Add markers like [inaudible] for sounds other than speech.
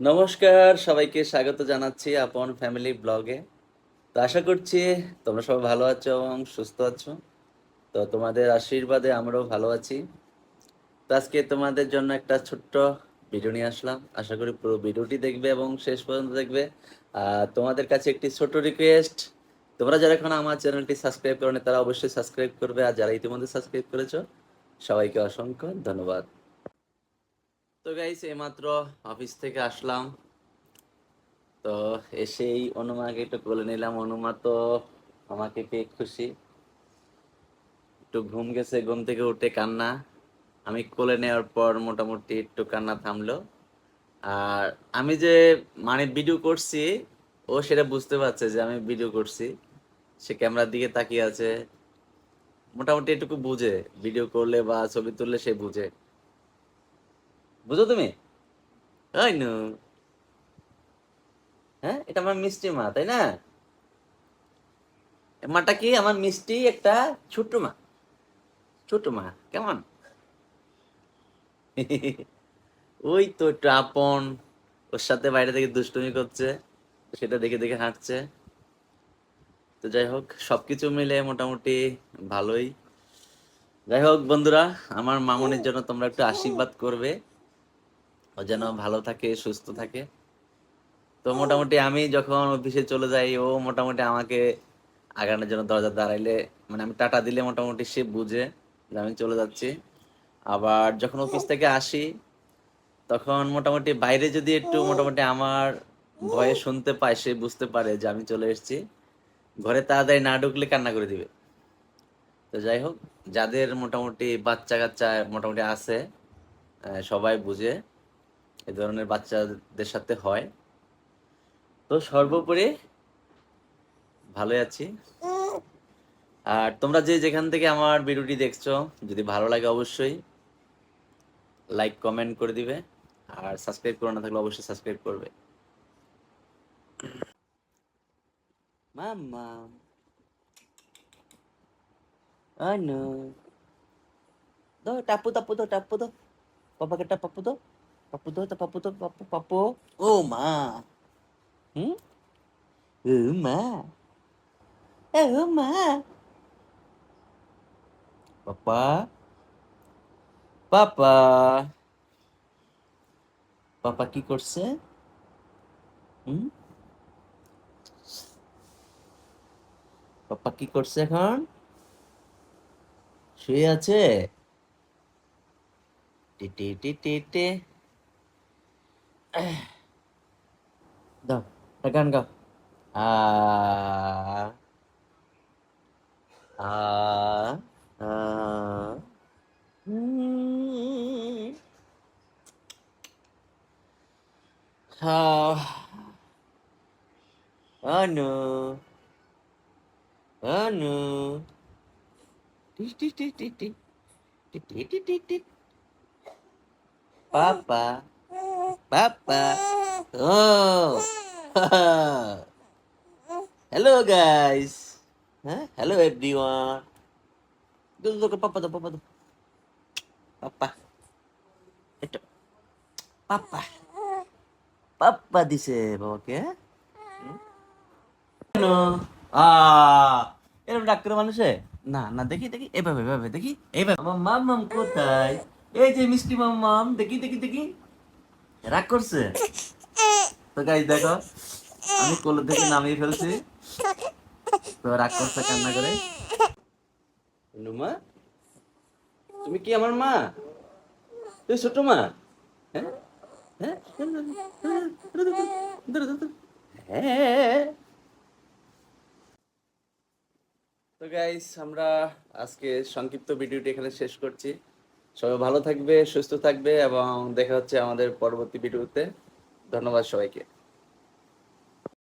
নমস্কার, সবাইকে স্বাগত জানাচ্ছি আপন ফ্যামিলি ব্লগে। তো আশা করছি তোমরা সবাই ভালো আছো এবং সুস্থ আছো। তো তোমাদের আশীর্বাদে আমরাও ভালো আছি। তো আজকে তোমাদের জন্য একটা ছোট্ট ভিডিও নিয়ে আসলাম। আশা করি পুরো ভিডিওটি দেখবে এবং শেষ পর্যন্ত দেখবে। আর তোমাদের কাছে একটি ছোট রিকোয়েস্ট তোমরা যারা এখন আমার চ্যানেলটি সাবস্ক্রাইব করো তারা অবশ্যই সাবস্ক্রাইব করবে। আর যারা ইতিমধ্যে সাবস্ক্রাইব করেছ, সবাইকে অসংখ্য ধন্যবাদ। তো গাইস এইমাত্র অফিস থেকে আসলাম। তো এসেই অনুমাকে একটু কোলে নিলাম। অনুমা তো আমাকে পেয়ে খুশি। একটু ঘুম গেছে, ঘুম থেকে উঠে কান্না। আমি কোলে নেওয়ার পর মোটামুটি একটু কান্না থামলো। আর আমি যে মানে ভিডিও করছি, ও সেটা বুঝতে পারছে যে আমি ভিডিও করছি। সে ক্যামেরার দিকে তাকিয়ে আছে। মোটামুটি এটুকু বুঝে। ভিডিও করলে বা ছবি তুললে সে বুঝে। বুঝো তুমি? নু। হ্যাঁ এটা আমার মিষ্টি মা তাই না? মাটা কি আমার মিষ্টি একটা ছোট্ট মা? ছোট মা কেমন? [laughs] ওই তো একটু আপন ওর সাথে বাইরে থেকে দুষ্টুমি করছে সেটা দেখে দেখে হাঁটছে। তো যাই হোক সবকিছু মিলে মোটামুটি ভালোই। যাই হোক বন্ধুরা আমার মামনির জন্য তোমরা একটু আশীর্বাদ করবে। ও যেন ভালো থাকে সুস্থ থাকে। তো মোটামুটি আমি যখন অফিসে চলে যাই ও মোটামুটি আমাকে আগানোর জন্য দরজা দাঁড়াইলে মানে আমি টাটা দিলে মোটামুটি সে বুঝে যে আমি চলে যাচ্ছি। আবার যখন অফিস থেকে আসি তখন মোটামুটি বাইরে যদি একটু মোটামুটি আমার ভয়ে শুনতে পায় সে বুঝতে পারে যে আমি চলে এসেছি। ঘরে তাড়াতাড়ি না ঢুকলে কান্না করে দিবে। তো যাই হোক যাদের মোটামুটি বাচ্চা কাচ্চা মোটামুটি আছে সবাই বুঝে। এ ধরনের বাচ্চাদের সাথে হয়। তো সর্বোপরি ভালো আছি। আর তোমরা যে যেখান থেকে আমার ভিডিওটি দেখছ, যদি ভালো লাগে অবশ্যই লাইক কমেন্ট করে দিবে। আর সাবস্ক্রাইব করে না থাকলে অবশ্যই সাবস্ক্রাইব করবে। মাম্মা। আনো। দো টাপু টাপু দো টাপু দো পাপাকে পাপ্পু দো পাপ্পু দো পাপ্পু দো পাপ্পু পাপ্পু ও মা হুম ও মা ও মা পাপা পাপা পাপা কি করছে হুম পাপা কি করছে এখন শুয়ে আছে টিটি টিটি টি দাও Dah, tekan kau. Ah. Ah. Ah. Hmm. Ah. Anu. Anu. Di di Papa. পাপা ও হ্যালো গাইস হ্যাঁ হ্যালো এভরিওয়ান দো দো দো, পাপা দো পাপা দো পাপা এটা পাপা পাপা দিছে বাবাকে এরকম ডাক করে মানুষে না না দেখি দেখি এভাবে এভাবে দেখি এভাবে আমার মাম মাম কোথায় এই যে মিষ্টি মাম মাম দেখি দেখি দেখি রাগ করছে? তো গাইজ দেখো, আমি কোল থেকে নামিয়ে ফেলছি। তো রাগ করছে কান্না করে। নুমা, তুমি কি আমার মা? তুই ছোট মা। হ্যাঁ? হ্যাঁ? তো গাইস আমরা আজকে সংক্ষিপ্ত ভিডিওটি এখানে শেষ করছি। সবাই ভালো থাকবে সুস্থ থাকবে এবং দেখা হচ্ছে আমাদের পরবর্তী ভিডিওতে। ধন্যবাদ সবাইকে।